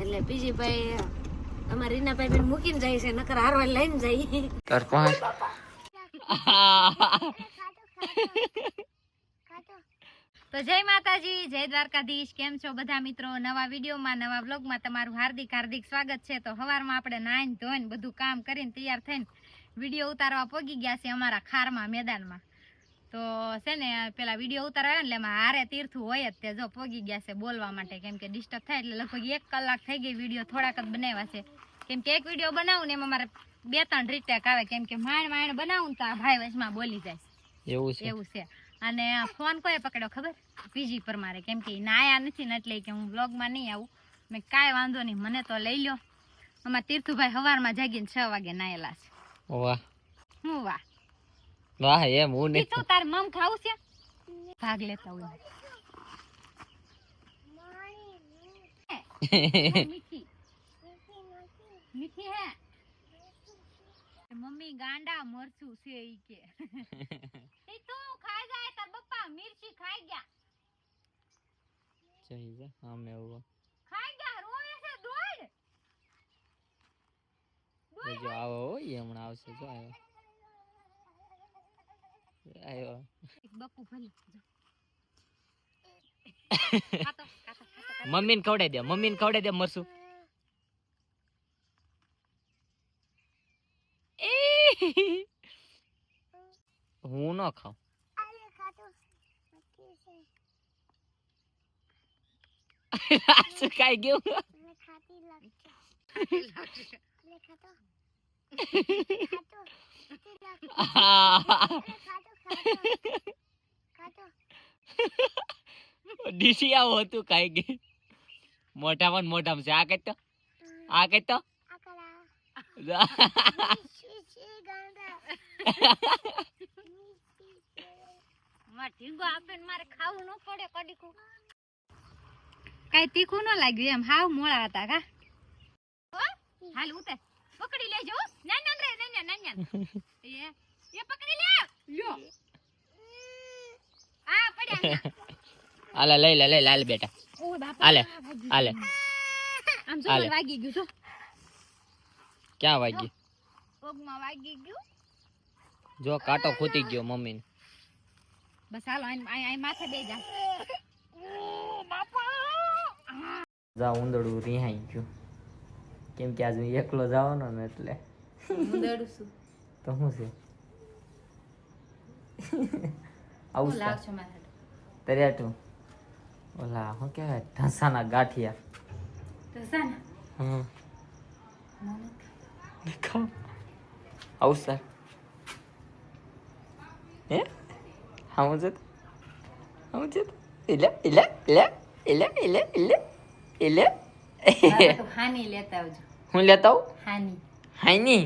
એટલે બીજી ભાઈ અમારા રીનાભાઈ બેન મૂકીને જાય છે નકર હારવા લઈને જાય. તાર પાંચ તો જય માતાજી જય દ્વારકાધીશ. કેમ છો બધા મિત્રો? નવા વિડીયોમાં નવા બ્લોગમાં તમારું હાર્દિક હાર્દિક સ્વાગત છે. તો સવારમાં આપણે નાહીને ધોઈને બધું કામ કરીને તૈયાર થઈને વીડિયો ઉતારવા પોગી ગયા છે અમારા ખારમાં મેદાનમાં. તો છે ને પેલા વીડિયો ઉતારવા આવ્યો ને એટલે એમાં હારે તીર્થું હોય જ તે જો પોગી ગયા છે બોલવા માટે. કેમ કે ડિસ્ટર્બ થાય એટલે લગભગ એક કલાક થઈ ગઈ વીડિયો થોડાક જ બનાવ્યા છે. કેમ કે એક વીડિયો બનાવું ને એમાં મારે બે ત્રણ રીટેક આવે. કેમ કે માણ માણ બનાવું તો આ ભાઈ વચમાં બોલી જાય. એવું છે. એવું છે. અને આ ફોન કોઈ પકડ્યો ખબર? પીજી પર મારે. કેમ કે નાયા નથી ને એટલે કે હું બ્લોગમાં નહીં આવું. મેં કાંઈ વાંધો નહીં. મને તો લઈ લ્યો. અમારા તીર્થુભાઈ સવારમાં જાગીને છ વાગે નાયેલા છે. વાહ. હું વાહ. વાહ એમ હું નહીં તો તાર મમ ખાવું છે? ભાગ લેતા હોય. હે? મીઠી. મીઠી હે? મમ્મી ગાંડા મરચું છે ઈ કે. તું ખાઈ જાય તાર પપ્પા મિર્ચી ખાઈ ગયા. જઈ જા આમે આવો. ખાઈ ગયા રોય છે દોડ. જો આવો હોય હમણાં આવશે જો આવ્યો આવ્યો બકુ ભલે. મમ્મીને ખવડાવી દે મમ્મીને ખવડાવી દે મરસું. હું ન ખાઉં. શું કાઈ ગયું ડીસી આવો હતું કાઈ મોઢામાં ને મોઢામાં છે. આ તો? આ કડીકું. કાંઈ તીખું ન લાગ્યું એમ. હાવ મોળા હતા કા? હાલ ઉતાર. પકડી લેજો. નાન નાન રે નાન નાન એ એ પકડી લે લ્યો. આલે લઈ લે લઈ લાલ બેટા. આલે આલે વાગી ગયું. આમ જો વાગી ગયું જો. ક્યાં વાગી પગમાં વાગી ગયું. જો કાંટો ખૂટી ગયો મમ્મીને. બસ હાલો અહીં માથે બે જા. જા ઉંદડું રિહાઈ ગયું. કેમ કે આજે હું એકલો જવાનો ને એટલે. ઉંદડું દડું છું. તો શું છે? આવું હું છે? લાવશો ઓલા શું કહેવાય ઢસાના ગાંઠિયા. તો સાને હમ આવું સર હે? આવું છે આવું છે એટલે એટલે એટલે એટલે એટલે એટલે એટલે. હાની લેતા આવજો. હું લેતા આવું? હાની. હાની?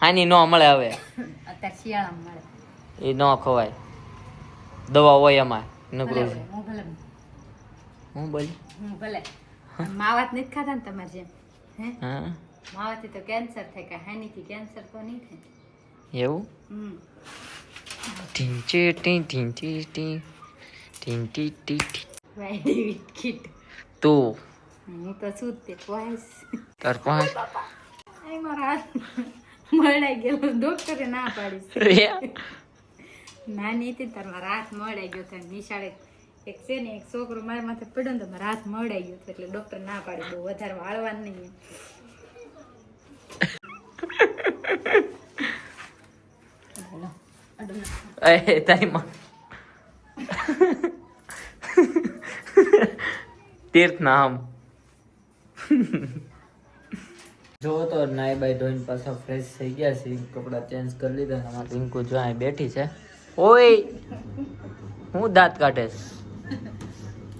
હાની નો મળે હવે. અત્યારે શિયાળામાં મળે. એ ન ખવાય. દવા હોય એમાં નકરું હું બોલી? હું ભલે. માવાત નથી ખાતા ને તમારે જેમ હે? માવાથી તો કેન્સર થાય કે હાનીથી કેન્સર તો નહીં થાય. એવું? ટીંચી ટી ટીંચી ટી ટીંટી ટી. ટી. વાયડી વિકિટ તો? હું તો શું તે પોઈસ તાર પોઈસ આઈ મારા મળાઈ ગયેલો ડોક્ટરે ના પાડી. નાની હતી ને તાર મારા હાથ મળાઈ ગયો હતો. નિશાળે એક છે ને એક છોકરો મારા માથે પડ્યો ને તો મારા હાથ મળાઈ ગયો હતો. એટલે ડોક્ટર ના પાડી બહુ વધારે વાળવાનું નહીં. એ તારી તીર્થ નામ જો તો નાઈ બાઈ ધોઈને પાછા ફ્રેશ થઈ ગયા છે કપડા ચેન્જ કરી લીધા અને અમારી રિંકુ જો અહીં બેઠી છે. ઓય હું દાંત કાઢે છે.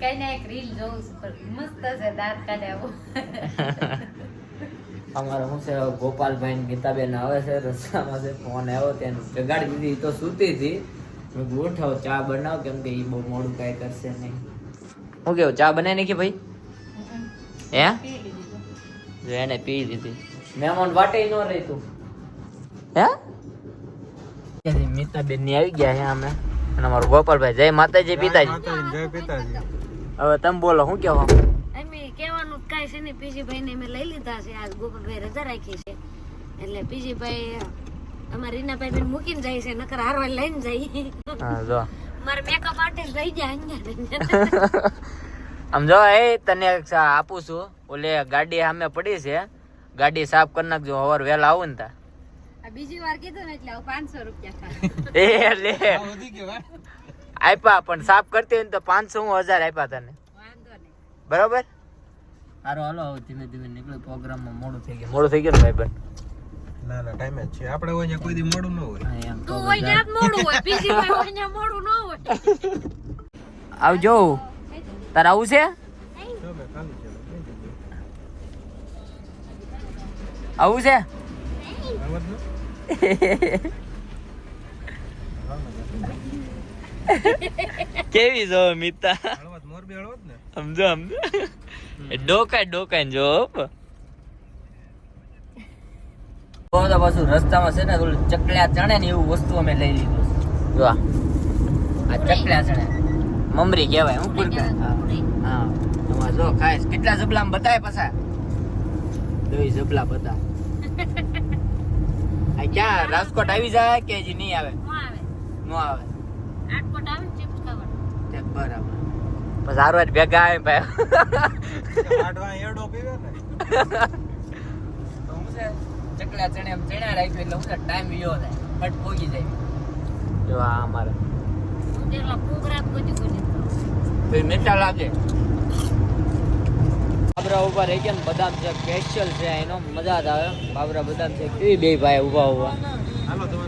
કઈ ના એક રીલ જોઉં છું મસ્ત છે દાંત કાઢ્યા અમારે હું છે ગોપાલભાઈ ગીતાબેન આવે છે રસ્તામાં છે ફોન આવ્યો તેને. જગાડી દીધી તો સૂતી હતી. મેં કીધું ચા બનાવ કેમ કે એ બહુ મોડું કાંઈ કરશે નહીં. હું કેવું ચા બનાવી નાખી ભાઈ? હે. જો એને પી લીધી. મહેમાન વાટે ન રહી તું હે? મીતાબેનની આવી ગયા છે અમે. અને અમારો ગોપાલભાઈ જય માતાજી પિતાજી. જય પિતાજી. હવે તમે બોલો શું કહેવા? એમ કહેવાનું જ અમારા છે ને પીજીભાઈ ને અમે લઈ લીધા છે. આજ ગોપાલભાઈ રજા રાખી છે. એટલે પીજીભાઈ અમારા રીનાભાઈ બેન મૂકીને જાય છે નકર હારવા લઈને જાય. હા જો. મારે મેકઅપ આર્ટિસ્ટ રહી જાય અહીંયા આમ જો એ તને એક આપું છું. ઓલે ગાડી સામે પડી છે. ગાડી સાફ કરી નાખજો. હવાર વહેલા આવું ને તા. આ બીજી વાર કીધું ને એટલે પાંચસો રૂપિયા એ લે. આપ્યા પણ સાફ કરતી હોય ને તો પાંચસો હું હજાર આપ્યા તને. વાંધો બરોબર? સારું હાલો હવે ધીમે ધીમે નીકળ્યું. પ્રોગ્રામમાં મોડું થઈ ગયું. મોડું થઈ ગયું ને ભાઈ ના ના ટાઈમ જ છે. આપણે હોય કોઈ દી મોડું ન હોય. તું હોય ને મોડું હોય. પીજીભાઈ હોય ને મોડું ન હોય. આવજો. તારે આવું છે? આવું છે? કેવી જો મિતા? સમજો સમજો. ડોકાય ડોકાય જો તો પાછું રસ્તામાં છે ને થોડું ચકલ્યા ચણે ને એવું વસ્તુ અમે લઈ લીધું. જો આ. ચકલ્યા ચણે. મમરી કહેવાય, હું પૂર હા. જો ખાઈશ. કેટલા જબલામાં બતાય પાછા? દોઈ જબલા બતા ક્યાં રાજકોટ આવી જાય કે હજી નહીં આવે? ન આવે. નો આવે. આટકોટ આવે ને ચિપ્સ ખાવાનું. તે બરાબર. પછી હારું હારું ભેગા આવે ભાઈ. વાટવા એડો પીવે ને. તો હું છે? ચકલા ચણે એમ ચણા રાખ્યું એટલે હું છે ટાઈમ વિયો થાય. ફટ પોગી જાય. જો આ અમારે. પ્રોગ્રામ કોઈ કોઈ તો મીઠા લાગે. બાબરા ઊભા રહી ગયા ને બદામ છે સ્પેશિયલ છે એનો મજા જ આવે. બાબરા બદામ છે એ બે ભાઈ હાલો તમે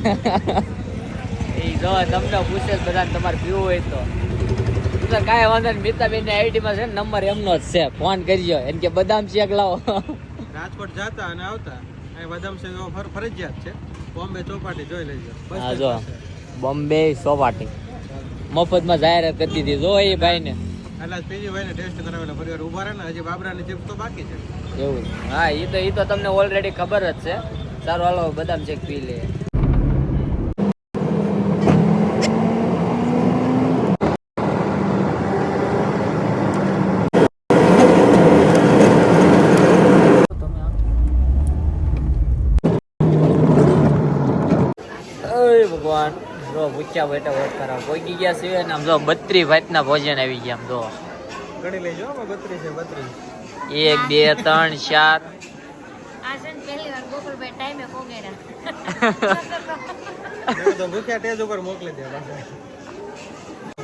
એ જો તમને પૂછે જ બધાને તમારે પીવું હોય તો. તો કાંઈ વાંધો નહીં મિતાબેનની આઈડી માં છે ને નંબર એમનો જ છે. ફોન કરજો એમ કે બદામ શેક લાવો. રાજકોટ જાતા અને આવતા બદામ શેક ફર ફરજિયાત છે. બોમ્બે ચોપાટી જોઈ લેજો. હા જો. બોમ્બે સોપાટી મફતમાં જાહેરાત કરી દીધી. જો એ ભાઈ ને એટલે જ પીજી ભાઈને ટેસ્ટ કરાવેલા પરિવાર ઊભા રહે હજી બાબરાની ચિપ્સ તો બાકી છે. એવું. હા એ તો એ તો તમને ઓલરેડી ખબર જ છે. સારું, હાલો, બદામ ચેક પી લે પૂછ્યા બેટા વોટ કરાવો કોઈ ગયા સિવાય ને આમ જો બત્રી ભાતના ભોજન આવી ગયા આમ જો. ગણી લેજો બત્રી છે બત્રી એક બે ત્રણ ચાર. ને ભૂખ્યા ટેજ ઉપર મોકલી દે પાછા.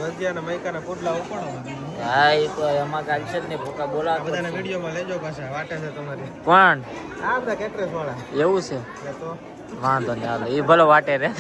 ભજીયા મૈકાના પોટલા ઉપાડો. હા એ તો એમાં જ નહીં ભૂકા બોલા બધાને વિડીયોમાં લેજો પાછા વાટે છે તમારી. પણ આ બધા કેટરેસ વાળા. એવું છે? તો. વાંધો નહીં હાલો એ ભલો વાટે રે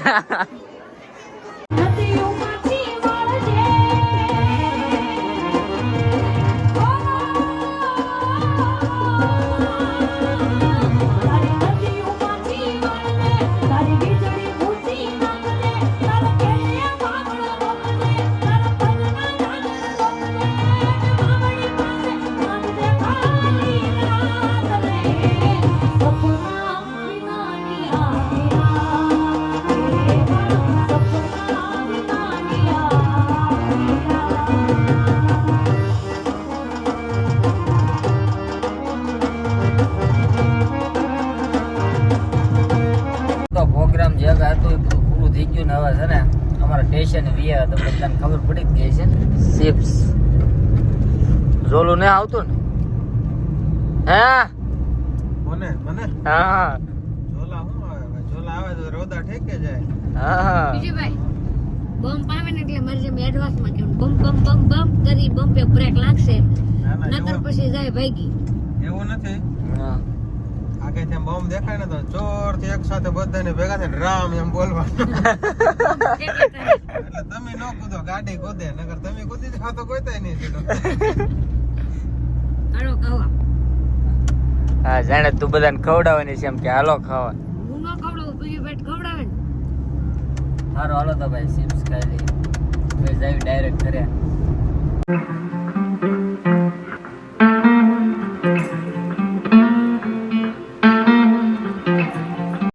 બધાને ખબર પડી જ ગઈ છે સિપ્સ ઝોલું ને આવતું ને? હે? મને મને? હા. ઝોલા હું આવે? ઝોલા આવે તો રોદા ઠેકે જાય. હા. પીજીભાઈ બમ્પ આવે ને એટલે મારી જેમ એડવાન્સમાં કેમ બમ બમ બમ બમ કરી બમ્પે બ્રેક લાગશે. ના ના નકર પછી જાય ભાગી. એવું નથી. હા. આગે ત્યાં બોમ્બ દેખાય ને તો ચોરથી એક સાથે બધાને ભેગા થઈને રામ એમ બોલવાનું. એટલે તમે ન કૂદો ગાડી કૂદે નકર તમે કૂદી જાવ તો કોઈ થાય નહીં હા જાણે તું બધાને ખવડાવવાની છે એમ કે હાલો ખાવા. હું ન ખવડાવું બીજી પેટ ખવડાવે સારું હાલો તો ભાઈ સિપ્સ ખાઈ લઈએ. ડાયરેક્ટ ઘરે.